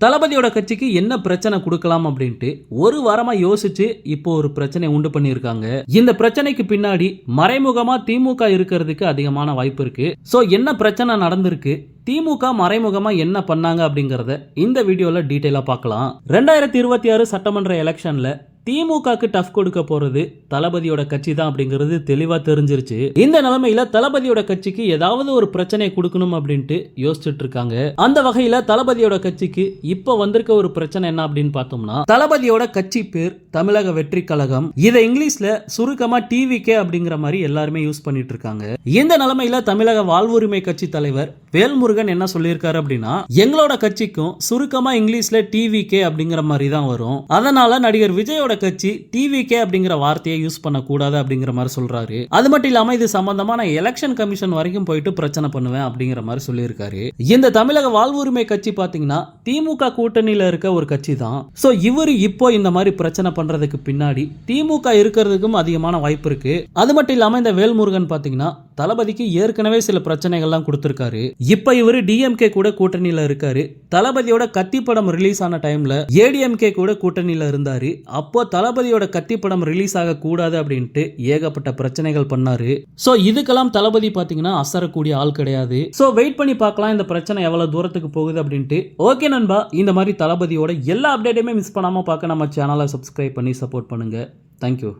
தளபதியோட கட்சிக்கு என்ன பிரச்சனை கொடுக்கலாம் அப்படின்ட்டு ஒரு வாரமா யோசிச்சு இப்போ ஒரு பிரச்சனை உண்டு பண்ணியிருக்காங்க. இந்த பிரச்சனைக்கு பின்னாடி மறைமுகமா திமுக இருக்கிறதுக்கு அதிகமான வாய்ப்பு இருக்கு. சோ என்ன பிரச்சனை நடந்திருக்கு? திமுக மறைமுகமா என்ன பண்ணாங்க அப்படிங்கறத இந்த வீடியோல டீட்டெயிலா பார்க்கலாம். ரெண்டாயிரத்தி இருபத்தி ஆறு சட்டமன்ற எலெக்ஷன்ல திமுகக்கு டஃப் கொடுக்க போறது தளபதியோட கட்சி தான் அப்படிங்கிறது தெளிவா தெரிஞ்சிருச்சு. இந்த நிலைமையில தளபதியோட கட்சிக்கு ஏதாவது ஒரு பிரச்சனை கொடுக்கணும் அப்படின்ட்டு யோசிச்சுட்டு இருக்காங்க. அந்த வகையில தளபதியோட கட்சிக்கு இப்ப வந்திருக்க ஒரு பிரச்சனை என்ன அப்படின்னு பார்த்தோம்னா தளபதியோட கட்சி பேர் தமிழக வெற்றி கழகம். இதை இங்கிலீஷ்ல சுருக்கமா டிவிகே அப்படிங்கிற மாதிரி எல்லாருமே யூஸ் பண்ணிட்டு இருக்காங்க. இந்த நிலைமையில தமிழக வாழ்வுரிமை கட்சி தலைவர் வேல்முருகன் என்ன சொல்லியிருக்காரு அப்படின்னா எங்களோட கட்சிக்கும் சுருக்கமா இங்கிலீஷ்ல டிவிகே அப்படிங்கிற மாதிரி தான் வரும். அதனால நடிகர் விஜயோட கட்சி டிவிகே அப்படிங்கிற வார்த்தையை யூஸ் பண்ணக்கூடாது அப்படிங்கிற மாதிரி சொல்றாரு. அது மட்டும் இல்லாம இது சம்பந்தமா நான் எலெக்ஷன் கமிஷன் வரைக்கும் போயிட்டு பிரச்சனை பண்ணுவேன் அப்படிங்கிற மாதிரி சொல்லியிருக்காரு. இந்த தமிழக வாழ்வுரிமை கட்சி பாத்தீங்கன்னா திமுக கூட்டணியில இருக்க ஒரு கட்சி தான் சோ இவரு இப்போ இந்த மாதிரி பிரச்சனை பண்றதுக்கு பின்னாடி திமுக இருக்கிறதுக்கும் அதிகமான வாய்ப்பு இருக்கு. அது மட்டும் இல்லாம இந்த வேல்முருகன் பாத்தீங்கன்னா தளபதிக்கு ஏற்கனவே சில பிரச்சனைகள்லாம் கொடுத்துருக்காரு. இப்ப இவர் டிஎம்கே கூட கூட்டணியில இருக்காரு. தளபதியோட கத்தி படம் ரிலீஸ் ஆன டைம்ல ஏடிஎம்கே கூட கூட்டணியில இருந்தாரு. அப்போ தளபதியோட கத்தி படம் ரிலீஸ் ஆக கூடாது அப்படின்ட்டு ஏகப்பட்ட பிரச்சனைகள் பண்ணாரு. சோ இதுக்கெல்லாம் தளபதி பாத்தீங்கன்னா அசரக்கூடிய ஆள் கிடையாது. சோ வெயிட் பண்ணி பார்க்கலாம். இந்த பிரச்சனை எவ்வளவு தூரத்துக்கு போகுது அப்படின்ட்டு. ஓகே நண்பா. இந்த மாதிரி தளபதியோட எல்லா அப்டேட்டுமே மிஸ் பண்ணாம பார்க்க நம்ம சேனலை சப்ஸ்கிரைப் பண்ணி சப்போர்ட் பண்ணுங்க. தேங்க்யூ